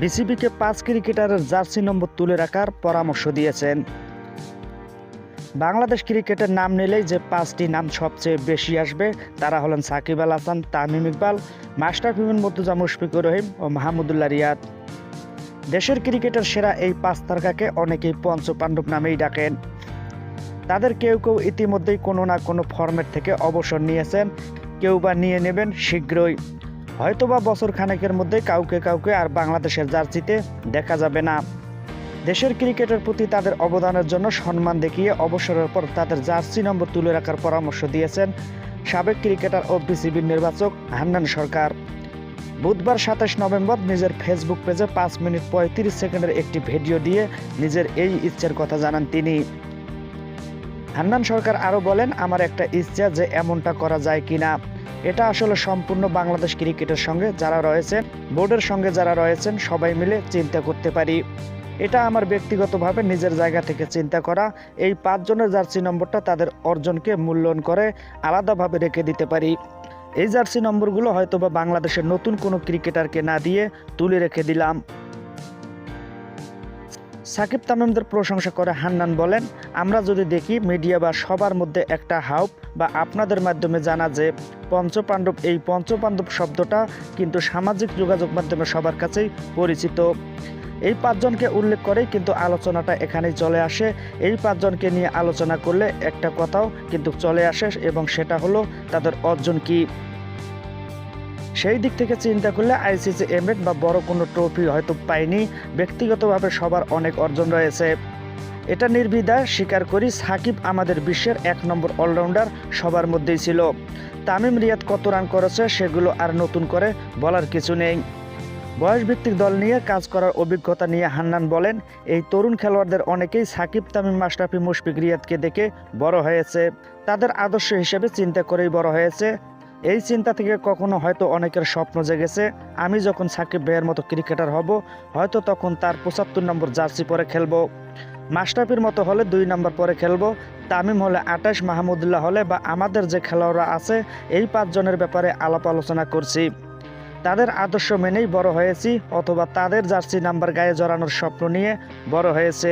বিসিবিকে পাঁচ ক্রিকেটারের জার্সি নম্বর তুলে রাখার পরামর্শ দিয়েছেন। বাংলাদেশ ক্রিকেটের নাম নিলেই যে পাঁচটি নাম সবচেয়ে বেশি আসবে, তারা হলেন সাকিব আল হাসান, তামিম ইকবাল, মাস্টার ফিমিন মর্তুজা, মুশফিকুর রহিম ও মাহমুদুল্লাহ রিয়াদ। দেশের ক্রিকেটের সেরা এই পাঁচ তারকাকে অনেকেই পঞ্চ পাণ্ডব নামেই ডাকেন। তাদের কেউ কেউ ইতিমধ্যেই কোনো না কোনো ফরম্যাট থেকে অবসর নিয়েছেন, কেউ বা নিয়ে নেবেন শীঘ্রই। হয়তোবা বছর খানেকের মধ্যে কাউকে কাউকে আর বাংলাদেশের জার্সিতে দেখা যাবে না। দেশের ক্রিকেটের প্রতি তাদের অবদানের জন্য সম্মান দেখিয়ে অবসরের পর তাদের জার্সি নম্বর তুলে রাখার পরামর্শ দিয়েছেন সাবেক ক্রিকেটার ও বিসিবির নির্বাচক হান্নান সরকার। বুধবার সাতাশ নভেম্বর নিজের ফেসবুক পেজে পাঁচ মিনিট পঁয়ত্রিশ সেকেন্ডের একটি ভিডিও দিয়ে নিজের এই ইচ্ছের কথা জানান তিনি। হান্নান সরকার আরও বলেন, আমার একটা ইচ্ছা যে এমনটা করা যায় কিনা। এটা আসলে সম্পূর্ণ বাংলাদেশ ক্রিকেটের সঙ্গে যারা রয়েছেন বোর্ডের সঙ্গে যারা রয়েছেন, সবাই মিলে চিন্তা করতে পারি। এটা আমার ব্যক্তিগতভাবে নিজের জায়গা থেকে চিন্তা করা। এই পাঁচজনের জার্সি নম্বরটা তাদের অর্জনকে মূল্যায়ন করে আলাদাভাবে রেখে দিতে পারি। এই জার্সি নম্বরগুলো হয়তোবা বাংলাদেশের নতুন কোনো ক্রিকেটারকে না দিয়ে তুলে রেখে দিলাম। সাকিব তামিমদের প্রশংসা করে হান্নান বলেন, আমরা যদি দেখি মিডিয়া বা সবার মধ্যে একটা হাউপ বা আপনাদের মাধ্যমে জানা যে পঞ্চপাণ্ডব, এই পঞ্চপাণ্ডব শব্দটা কিন্তু সামাজিক যোগাযোগ মাধ্যমে সবার কাছেই পরিচিত। এই পাঁচজনকে উল্লেখ করেই কিন্তু আলোচনাটা এখানেই চলে আসে। এই পাঁচজনকে নিয়ে আলোচনা করলে একটা কথাও কিন্তু চলে আসে এবং সেটা হলো, তাদের অর্জন কি? সেই দিক থেকে চিন্তা করলে আইসিসি এমএড বা বড় কোনো ট্রফি হয়তো পাইনি ব্যক্তিগতভাবে সবার অনেক অর্জন রয়েছে। এটা নির্বিধায় স্বীকার করি সাকিব আমাদের বিশ্বের এক নম্বর অলরাউন্ডার সবার মধ্যেই ছিল। তামিম রিয়াদ কত রান করেছে সেগুলো আর নতুন করে বলার কিছু নেই। বয়সভিত্তিক দল নিয়ে কাজ করার অভিজ্ঞতা নিয়ে হান্নান বলেন, এই তরুণ খেলোয়াড়দের অনেকেই সাকিব, তামিম মাশরাফি মুশফিক রিয়াদকে দেখে বড় হয়েছে। তাদের আদর্শ হিসেবে চিন্তা করেই বড় হয়েছে। এই চিন্তা থেকে কখনো হয়তো অনেকের স্বপ্ন জেগেছে, আমি যখন সাকিব ভাইয়ের মতো ক্রিকেটার হব, হয়তো তখন তার পঁচাত্তর নম্বর জার্সি পরে খেলব, মাশরাফির মতো হলে দুই নম্বর পরে খেলব, তামিম হলে আঠাশ মাহমুদুল্লাহ হলে বা আমাদের যে খেলোয়াড়রা আছে, এই পাঁচজনের ব্যাপারে আলাপ আলোচনা করছি। তাদের আদর্শ মেনেই বড় হয়েছি, অথবা তাদের জার্সি নাম্বার গায়ে জড়ানোর স্বপ্ন নিয়ে বড় হয়েছে।